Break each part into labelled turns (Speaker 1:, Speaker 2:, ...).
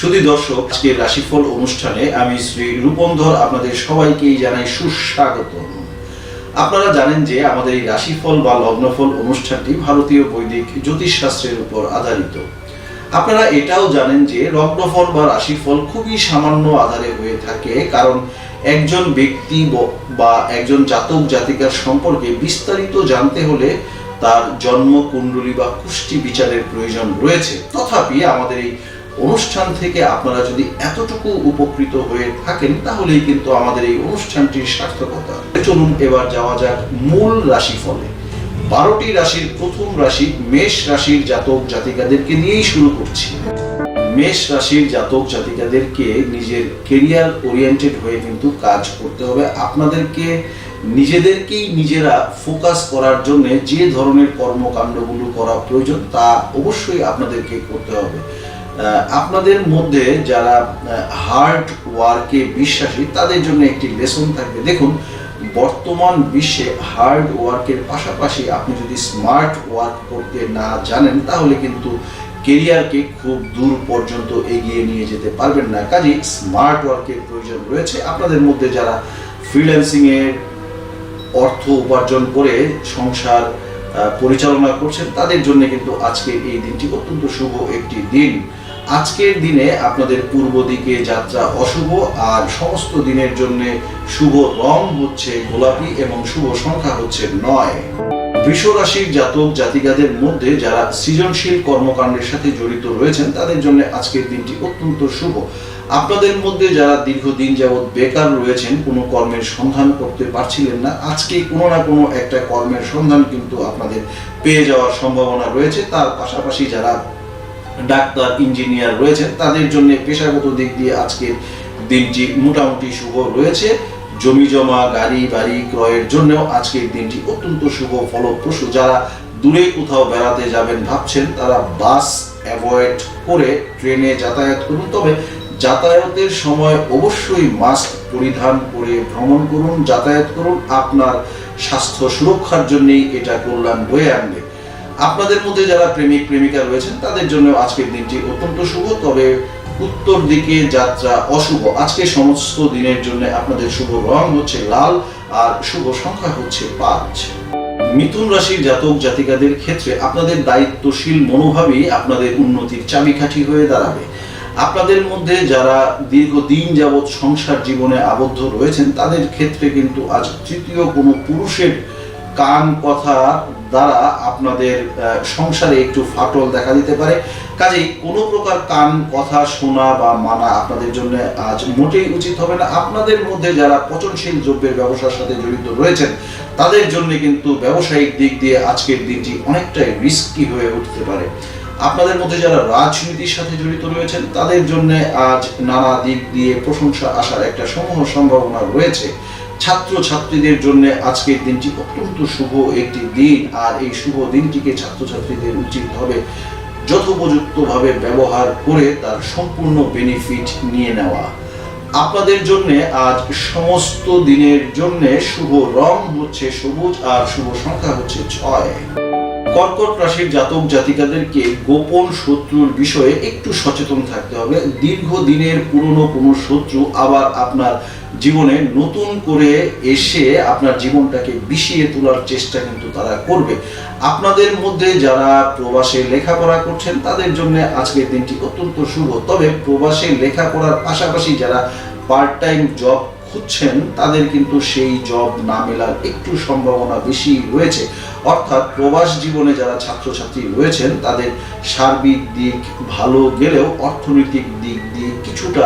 Speaker 1: শুধু দর্শক আজকে রাশিফল অনুষ্ঠানে আমি শ্রী রূপন্ধর আপনাদের সবাইকেই জানাই সুস্বাগত আপনারা জানেন যে আমাদের এই রাশিফল বা লগ্নফল অনুষ্ঠানটি ভারতীয় বৈদিক জ্যোতিষশাস্ত্রের উপর আধারিত। আপনারা এটাও জানেন যে লগ্নফল বা রাশিফল খুবই সামান্য আধারে হয়ে থাকে, কারণ একজন ব্যক্তি বা একজন জাতক জাতিকার সম্পর্কে বিস্তারিত জানতে হলে তার জন্ম, কুণ্ডলী বা কুষ্টি বিচারের প্রয়োজন রয়েছে। তথাপি আমাদের এই অনুষ্ঠান থেকে আপনারা যদি এতটুকু উপকৃত হয়ে থাকেন, তাহলেই কিন্তু আমাদের এই অনুষ্ঠানটির সার্থকতা। চলুন এবার যাওয়া যাক মূল রাশিফলে। বারোটি রাশির প্রথম রাশি মেষ রাশির জাতক জাতিকাদেরকে নিয়েই শুরু করছি। মেষ রাশির জাতক জাতিকাদেরকে নিজের কেরিয়ার ওরিয়েন্টেড হয়ে কিন্তু কাজ করতে হবে। আপনাদেরকে নিজেদেরকেই নিজেরা ফোকাস করার জন্য যে ধরনের কর্মকাণ্ডগুলো করা প্রয়োজন, তা অবশ্যই আপনাদেরকে করতে হবে। আপনাদের মধ্যে যারা হার্ড ওয়ার্কে বিশ্বাসী, তাদের জন্য একটি লেসন থাকবে। দেখুন, বর্তমান বিশ্বে হার্ড ওয়ার্কের পাশাপাশি আপনি যদি স্মার্ট ওয়ার্ক করতে না জানেন, তাহলে কিন্তু কেরিয়ারকে খুব দূর পর্যন্ত এগিয়ে নিয়ে যেতে পারবেন না। কাজে স্মার্ট ওয়ার্কের প্রয়োজন রয়েছে। আপনাদের মধ্যে যারা ফ্রিল্যান্সিং এর অর্থ উপার্জন করে সংসার পরিচালনা করছেন, তাদের জন্য কিন্তু আজকের এই দিনটি অত্যন্ত শুভ একটি দিন। আজকের দিনে আপনাদের পূর্ব দিকে যাত্রা অশুভ আর সমস্ত দিনের জন্য শুভ রং হচ্ছে গোলাপি এবং শুভ সংখ্যা হচ্ছে নয়। বৃষ জাতক জাতিকাদের মধ্যে যারা সৃজনশীল কর্মকাণ্ডের সাথে জড়িত রয়েছেন, তাদের জন্য আজকের দিনটি অত্যন্ত শুভ। আপনাদের মধ্যে যারা দীর্ঘদিন যাবৎ বেকার রয়েছেন, কোনো কর্মের সন্ধান করতে পারছিলেন না, আজকে কোনো না কোনো একটা কর্মের সন্ধান কিন্তু আপনাদের পেয়ে যাওয়ার সম্ভাবনা রয়েছে। তার পাশাপাশি যারা ডাক্তার, ইঞ্জিনিয়ার রয়েছেন। তাদের জন্য পেশাগত দিক দিয়ে আজকের দিনটি মোটামুটি শুভ রয়েছে। জমি জমা, গাড়ি বাড়ি ক্রয়ের জন্যও আজকের দিনটি অত্যন্ত শুভ, ফলপ্রসূ। যারা দূরে কোথাও বেড়াতে যাবেন ভাবছেন, তারা বাস অ্যাভয়েড করে ট্রেনে যাতায়াত করুন। তবে যাতায়াতের সময় অবশ্যই মাস্ক পরিধান করে ভ্রমণ করুন, যাতায়াত করুন। আপনার স্বাস্থ্য সুরক্ষার জন্যই এটা কল্যাণ বয়ে আনবে। আপনাদের মধ্যে যারা প্রেমিক, প্রেমিকা রয়েছেন, তাদের জন্য আজকের দিনটি অত্যন্ত শুভ। তবে উত্তর দিকে যাত্রা অশুভ। আজকে সমস্ত দিনের জন্য আপনাদের শুভ রং হচ্ছে লাল আর শুভ সংখ্যা হচ্ছে পাঁচ। মিথুন রাশির জাতক, জাতিকাদের ক্ষেত্রে আপনাদের দায়িত্বশীল মনোভাবই আপনাদের উন্নতির চাবিকাঠি হয়ে দাঁড়াবে। আপনাদের মধ্যে যারা দীর্ঘদিন যাবৎ সংসার জীবনে আবদ্ধ রয়েছেন, তাদের ক্ষেত্রে কিন্তু আজ তৃতীয় কোনো পুরুষের কান কথা দ্বারা আপনাদের সংসারে একটু ফাটল দেখা দিতে পারে। কাজেই কোনো প্রকার কান, কথা শোনা বা মানা আপনাদের জন্য আজ মোটেই উচিত হবে না। আপনাদের মধ্যে যারা পচনশীল দ্রব্যের ব্যবসার সাথে জড়িত রয়েছেন, তাদের জন্য কিন্তু ব্যবসায়িক দিক দিয়ে আজকের দিনটি অনেকটাই রিস্কি হয়ে উঠতে পারে। আপনাদের মধ্যে যারা রাজনীতির সাথে জড়িত রয়েছেন, তাদের জন্য আজ নানা দিক দিয়ে প্রশংসা আসার একটা সমূহ সম্ভাবনা রয়েছে। ছাত্র ছাত্রীদের জন্য আজকের দিনটি অত্যন্ত শুভ একটি দিন, আর এই শুভ দিনটিকে ছাত্রছাত্রীদের উচিত হবে যথোপযুক্তভাবে ব্যবহার করে তার সম্পূর্ণ বেনিফিট নিয়ে নেওয়া। আপনাদের জন্য আজ সমস্ত দিনের জন্য শুভ রং হচ্ছে সবুজ আর শুভ সংখ্যা হচ্ছে ছয়। কর্কট রাশির জাতক জাতিকাদেরকে গোপন শত্রুর বিষয়ে একটু সচেতন থাকতে হবে। দীর্ঘদিনের পুরনো কোনো শত্রু আবার আপনার জীবনে নতুন করে এসে আপনার জীবনটাকে বিষিয়ে তোলার চেষ্টা কিন্তু তারা করবে। আপনাদের মধ্যে যারা প্রবাসে লেখাপড়া করছেন, তাদের জন্য আজকের দিনটি অত্যন্ত শুভ। তবে প্রবাসে লেখাপড়ার পাশাপাশি যারা পার্ট টাইম জব খুঁজছেন তাদের কিন্তু সেই জব না মেলার একটু সম্ভাবনা বেশি রয়েছে। অর্থাৎ প্রবাস জীবনে যারা ছাত্রছাত্রী রয়েছেন, তাদের সার্বিক দিক ভালো গেলেও অর্থনৈতিক দিক দিয়ে কিছুটা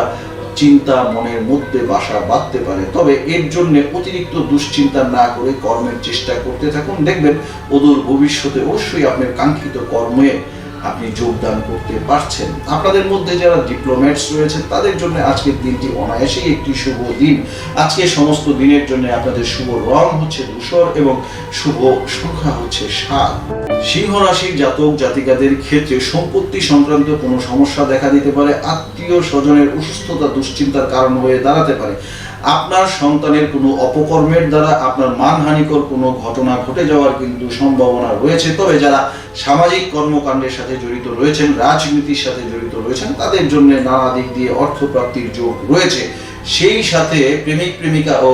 Speaker 1: চিন্তা মনের মধ্যে বাসা বাঁধতে পারে। তবে এর জন্য অতিরিক্ত দুশ্চিন্তা না করে কর্মের চেষ্টা করতে থাকুন। দেখবেন অদূর ভবিষ্যতে অবশ্যই আপনার কাঙ্ক্ষিত কর্মে আপনি যোগদান করতে পারছেন। আপনাদের মধ্যে যারা ডিপ্লোম্যাটস রয়েছেন, তাদের জন্য আজকের দিনটি অনায়াসেই একটি শুভ দিন। আজকে সমস্ত দিনের জন্য আপনাদের শুভ রং হচ্ছে ধূসর এবং শুভ সংখ্যা হচ্ছে সাত। সিংহ রাশির জাতক জাতিকাদের ক্ষেত্রে সম্পত্তি সংক্রান্ত কোনো সমস্যা দেখা দিতে পারে। আত্মীয় স্বজনের অসুস্থতা, দুশ্চিন্তার কারণ হয়ে দাঁড়াতে পারে। আপনার সন্তানের কোনো অপকর্মের দ্বারা, আপনার মানহানিকর কোনো ঘটনা ঘটে যাওয়ার কিন্তু সম্ভাবনা রয়েছে। তবে যারা সামাজিক কর্মকাণ্ডের সাথে জড়িত রয়েছেন, রাজনীতির সাথে জড়িত রয়েছেন, তাদের জন্য নানা দিক দিয়ে অর্থপ্রাপ্তির যোগ রয়েছে। সেই সাথে প্রেমিক প্রেমিকা ও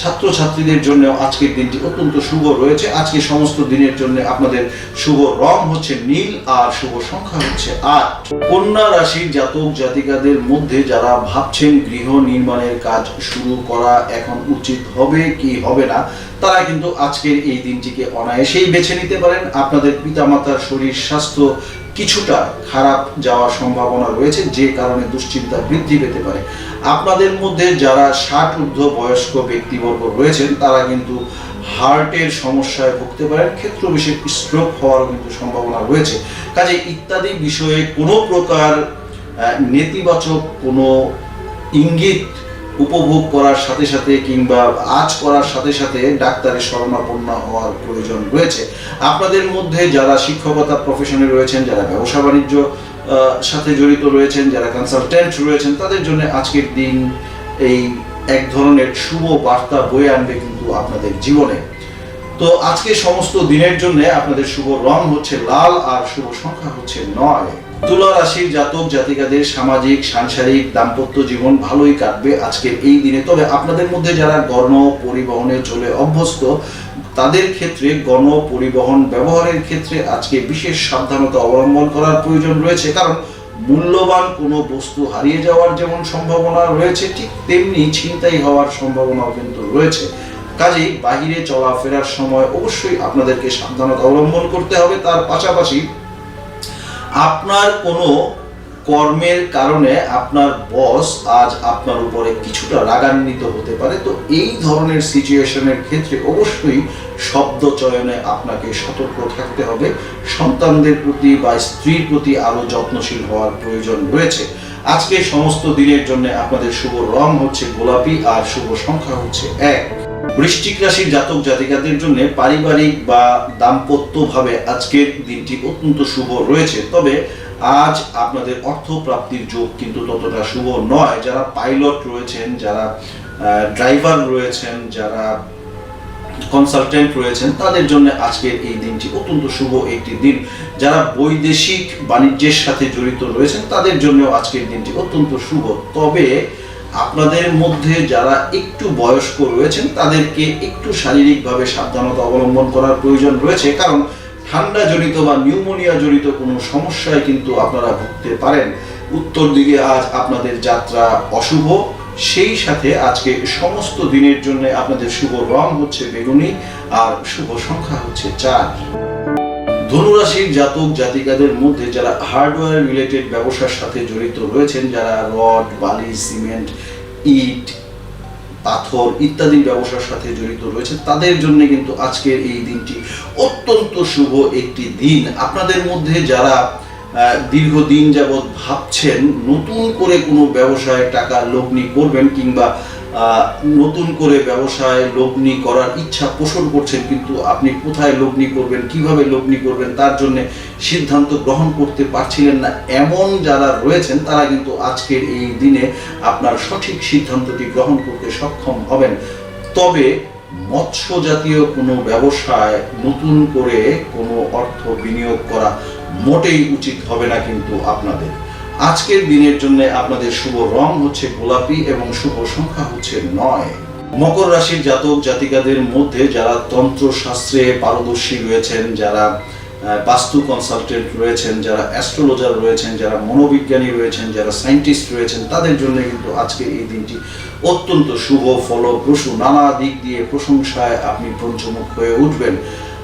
Speaker 1: ছাত্রছাত্রীদের জন্য আজকের দিনটি অত্যন্ত শুভ রয়েছে। আজকে সমস্ত দিনের জন্য আপনাদের শুভ রং হচ্ছে নীল আর শুভ সংখ্যা হচ্ছে আট। কন্যা রাশির জাতক জাতিকাদের মধ্যে যারা ভাবছেন গৃহ নির্মাণের কাজ শুরু করা এখন উচিত হবে কি হবে না, তারা কিন্তু আজকের এই দিনটিকে অনায়াসেই বেছে নিতে পারেন। আপনাদের পিতামাতার শরীর, স্বাস্থ্য কিছুটা খারাপ যাওয়ার সম্ভাবনা রয়েছে, যে কারণে দুশ্চিন্তা বৃদ্ধি পেতে পারে। আপনাদের মধ্যে যারা ষাট ঊর্ধ্ব বয়স্ক ব্যক্তিবর্গ রয়েছেন, তারা কিন্তু হার্টের সমস্যায় ভুগতে পারেন, ক্ষেত্র বিশেষ স্ট্রোক হওয়ারও কিন্তু সম্ভাবনা রয়েছে। কাজে ইত্যাদি বিষয়ে কোনো প্রকার নেতিবাচক কোনো ইঙ্গিত উপভোগ করার সাথে সাথে কিংবা আজ করার সাথে সাথে ডাক্তারের শরণাপন্ন হওয়ার প্রয়োজন রয়েছে। আপনাদের মধ্যে যারা শিক্ষকতা প্রফেশনে রয়েছেন, যারা ব্যবসা বাণিজ্য সাথে জড়িত রয়েছেন, যারা কনসালটেন্ট রয়েছেন, তাদের জন্য আজকের দিন এই এক ধরনের শুভ বার্তা বয়ে আনবে কিন্তু আপনাদের জীবনে। তো আজকে সমস্ত দিনের জন্য আপনাদের শুভ রং হচ্ছে লাল আর শুভ সংখ্যা হচ্ছে নয়। তুলা রাশির জাতক জাতিকাদের সামাজিক, সাংসারিক, দাম্পত্য জীবন ভালোই কাটবে আজকের এই দিনে। তবে আপনাদের মধ্যে যারা গণ পরিবহনে চলে অভ্যস্ত, তাদের ক্ষেত্রে গণ পরিবহন ব্যবহারের ক্ষেত্রে আজকে বিশেষ সাবধানতা অবলম্বন করার প্রয়োজন রয়েছে। কারণ মূল্যবান কোনো বস্তু হারিয়ে যাওয়ার যেমন সম্ভাবনা রয়েছে, ঠিক তেমনি ছিনতাই হওয়ার সম্ভাবনাও কিন্তু রয়েছে। কাজেই বাহিরে চলাফেরার সময় অবশ্যই আপনাদেরকে সাবধানতা অবলম্বন করতে হবে। তার পাশাপাশি আপনার কোনো কর্মের কারণে আপনার বস আজ আপনার উপরে কিছুটা রাগান্বিত হতে পারে, তো এই ধরনের সিচুয়েশনের ক্ষেত্রে অবশ্যই শব্দ চয়নে আপনাকে সতর্ক থাকতে হবে। সন্তানদের প্রতি বা স্ত্রীর প্রতি আরও যত্নশীল হওয়ার প্রয়োজন রয়েছে। আজকে সমস্ত দিনের জন্য আপনাদের শুভ রং হচ্ছে গোলাপি আর শুভ সংখ্যা হচ্ছে এক। বৃশ্চিক রাশির জাতক জাতিকাদের জন্য পারিবারিক বা দাম্পত্য ভাবে আজকের দিনটি অত্যন্ত শুভ রয়েছে। তবে আজ আপনাদের অর্থ প্রাপ্তির যোগ কিন্তু ততটা শুভ নয়। যারা পাইলট রয়েছেন, যারা ড্রাইভার রয়েছেন, যারা কনসালটেন্ট রয়েছেন, তাদের জন্য আজকের এই দিনটি অত্যন্ত শুভ একটি দিন। যারা বৈদেশিক বাণিজ্যের সাথে জড়িত রয়েছেন, তাদের জন্য আজকের দিনটি অত্যন্ত শুভ। তবে আপনাদের মধ্যে যারা একটু বয়স্ক রয়েছেন, তাদেরকে একটু শারীরিকভাবে সাবধানতা অবলম্বন করার প্রয়োজন রয়েছে। কারণ ঠান্ডা জনিত বা নিউমোনিয়া জনিত কোনো সমস্যায় কিন্তু আপনারা ভুগতে পারেন। উত্তর দিকে আজ আপনাদের যাত্রা অশুভ। সেই সাথে আজকে সমস্ত দিনের জন্য আপনাদের শুভ রং হচ্ছে বেগুনি আর শুভ সংখ্যা হচ্ছে চার। ধনুরাশির জাতক জাতিকাদের মধ্যে যারা হার্ডওয়্যার রিলেটেড ব্যবসার সাথে জড়িত রয়েছেন, যারা রড, বালি সিমেন্ট ইট, পাথর ইত্যাদি ব্যবসার সাথে জড়িত রয়েছে তাদের জন্য কিন্তু আজকের এই দিনটি অত্যন্ত শুভ একটি দিন। আপনাদের মধ্যে যারা দীর্ঘদিন যাবৎ ভাবছেন নতুন করে কোনো ব্যবসায় টাকা লগ্নি করবেন কিংবা নতুন করে ব্যবসায় লগ্নি করার ইচ্ছা পোষণ করছেন, কিন্তু আপনি কোথায় লগ্নি করবেন, কীভাবে লগ্নি করবেন, তার জন্য সিদ্ধান্ত গ্রহণ করতে পারছিলেন না। এমন যারা রয়েছেন, তারা কিন্তু আজকের এই দিনে আপনার সঠিক সিদ্ধান্তটি গ্রহণ করতে সক্ষম হবেন। তবে মৎস্য জাতীয় কোনো ব্যবসায় নতুন করে কোনো অর্থ বিনিয়োগ করা মোটেই উচিত হবে না কিন্তু আপনাদের। আজকের দিনের জন্য আপনাদের শুভ রং হচ্ছে গোলাপি এবং শুভ সংখ্যা হচ্ছে নয়। মকর রাশির জাতক জাতিকাদের মধ্যে যারা তন্ত্র শাস্ত্রে পারদর্শী রয়েছেন, যারা বাস্তু কনসালটেন্ট রয়েছেন, যারা অ্যাস্ট্রোলজার রয়েছেন, যারা মনোবিজ্ঞানী রয়েছেন, যারা সায়েন্টিস্ট রয়েছেন, তাদের জন্য কিন্তু আজকে এই দিনটি অত্যন্ত শুভ ফলপ্রসূ। নানা দিক দিয়ে প্রশংসায় আপনি পঞ্চমুখ হয়ে উঠবেন।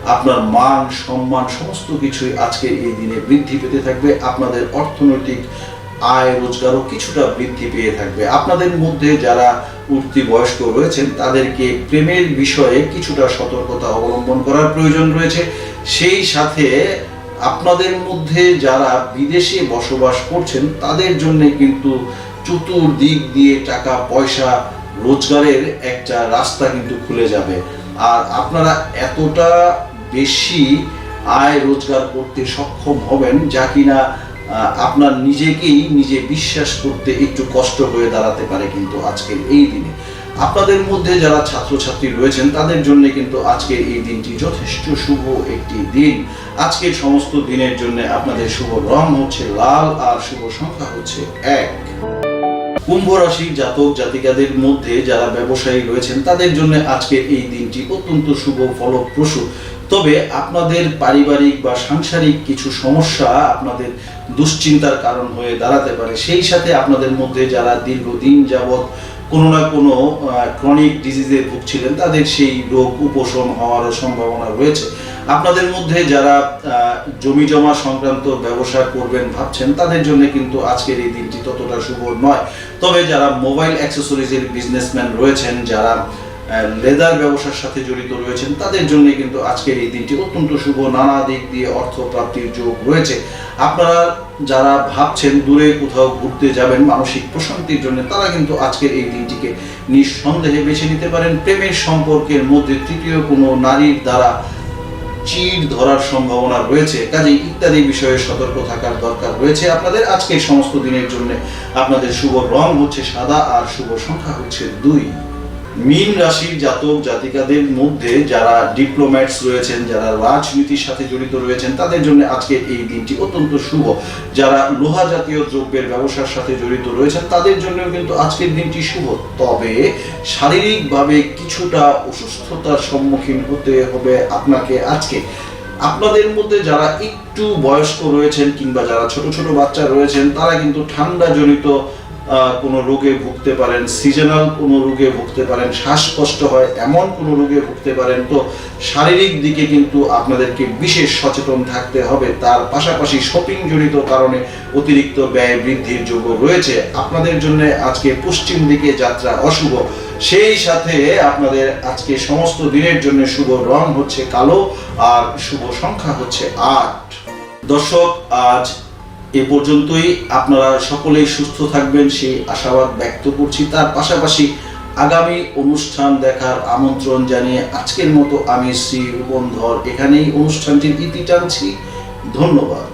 Speaker 1: আপনার মান, সম্মান, সমস্ত কিছুই আজকে এই দিনে বৃদ্ধি পেতে থাকবে। আপনাদের অর্থনৈতিক আয়, রোজগারও কিছুটা বৃদ্ধি পেয়ে থাকবে। আপনাদের মধ্যে যারা উঠতি বয়স্ক রয়েছেন, তাদেরকে প্রেমের বিষয়ে কিছুটা সতর্কতা অবলম্বন করার প্রয়োজন রয়েছে। সেই সাথে আপনাদের মধ্যে যারা বিদেশে বসবাস করছেন, তাদের জন্য কিন্তু চতুর্দিক দিয়ে টাকা, পয়সা, রোজগারের একটা রাস্তা কিন্তু খুলে যাবে। আর আপনারা এতটা বেশি আয় রোজগার করতে সক্ষম হবেন, যা কিনা আপনার নিজেকেই নিজে বিশ্বাস করতে একটু কষ্ট হয়ে দাঁড়াতে পারে কিন্তু আজকের এই দিনে। আপনাদের মধ্যে যারা ছাত্রছাত্রী রয়েছেন, তাদের জন্য কিন্তু আজকের এই দিনটি যথেষ্ট শুভ একটি দিন। আজকের সমস্ত দিনের জন্য আপনাদের শুভ রং হচ্ছে লাল আর শুভ সংখ্যা হচ্ছে এক। কুম্ভ রাশির জাতক জাতিকাদের মধ্যে যারা ব্যবসায়ী রয়েছেন, তাদের জন্য আজকের এই দিনটি অত্যন্ত শুভ, ফলপ্রসূ। তবে আপনাদের পারিবারিক বা সাংসারিক কিছু সমস্যা আপনাদের দুশ্চিন্তার কারণ হয়ে দাঁড়াতে পারে। সেই সাথে আপনাদের মধ্যে যারা দীর্ঘদিন যাবৎ কোনো না কোনো ক্রনিক ডিজিজে ভুগছিলেন, তাদের সেই রোগ উপশম হওয়ারও সম্ভাবনা রয়েছে। আপনাদের মধ্যে যারা জমি জমা সংক্রান্ত ব্যবসা করবেন ভাবছেন, তাদের জন্য কিন্তু আজকের এই দিনটি ততটা শুভ নয়। তবে যারা মোবাইল অ্যাক্সেসরিজের বিজনেসম্যান রয়েছেন, যারা লেদার ব্যবসার সাথে জড়িত রয়েছেন, তাদের জন্য কিন্তু আজকের এই দিনটি অত্যন্ত শুভ। নানা দিক দিয়ে অর্থ প্রাপ্তির যোগ রয়েছে। আপনারা যারা ভাবছেন দূরে কোথাও ঘুরতে যাবেন, মানসিক প্রশান্তির জন্য, তারা কিন্তু আজকের এই দিনটিকে নিঃসন্দেহে বেছে নিতে পারেন। প্রেমের সম্পর্কের মধ্যে তৃতীয় কোনো নারীর দ্বারা চিড় ধরার সম্ভাবনা রয়েছে। কাজেই ইত্যাদি বিষয়ে সতর্ক থাকার দরকার রয়েছে। আপনাদের আজকের সমস্ত দিনের জন্য আপনাদের শুভ রং হচ্ছে সাদা আর শুভ সংখ্যা হচ্ছে দুই। মীন রাশির জাতক, জাতিকাদের মধ্যে যারা ডিপ্লোম্যাটস রয়েছেন, যারা রাজনীতির সাথে জড়িত রয়েছেন, তাদের জন্য আজকের এই দিনটি অত্যন্ত শুভ। যারা লোহা জাতীয় দ্রব্যের ব্যবসার সাথে জড়িত রয়েছেন, তাদের জন্য কিন্তু আজকের দিনটি শুভ। তবে শারীরিকভাবে কিছুটা অসুস্থতার সম্মুখীন হতে হবে আপনাকে আজকে। আপনাদের মধ্যে যারা একটু বয়স্ক রয়েছেন কিংবা যারা ছোট ছোট বাচ্চা রয়েছেন, তারা কিন্তু ঠান্ডা জনিত কোনো রোগে ভুগতে পারেন সিজনাল কোনো রোগে ভুগতে পারেন, শ্বাসকষ্ট হয়, এমন কোনো রোগে ভুগতে পারেন, তো শারীরিক দিকে কিন্তু আপনাদেরকে বিশেষ সচেতন থাকতে হবে। তার পাশাপাশি শপিং জনিত কারণে অতিরিক্ত ব্যয় বৃদ্ধির যোগ্য রয়েছে। আপনাদের জন্য আজকে পশ্চিম দিকে যাত্রা অশুভ। সেই সাথে আপনাদের আজকে সমস্ত দিনের জন্য শুভ রং হচ্ছে কালো আর শুভ সংখ্যা হচ্ছে আট। দর্শক, আজ এ পর্যন্তই। আপনারা সকলেই সুস্থ থাকবেন, সেই আশাবাদ ব্যক্ত করছি। তার পাশাপাশি আগামী অনুষ্ঠান দেখার আমন্ত্রণ জানিয়ে আজকের মতো আমি শ্রী রূপন ধর এখানেই অনুষ্ঠানটির ইতি টানছি। ধন্যবাদ।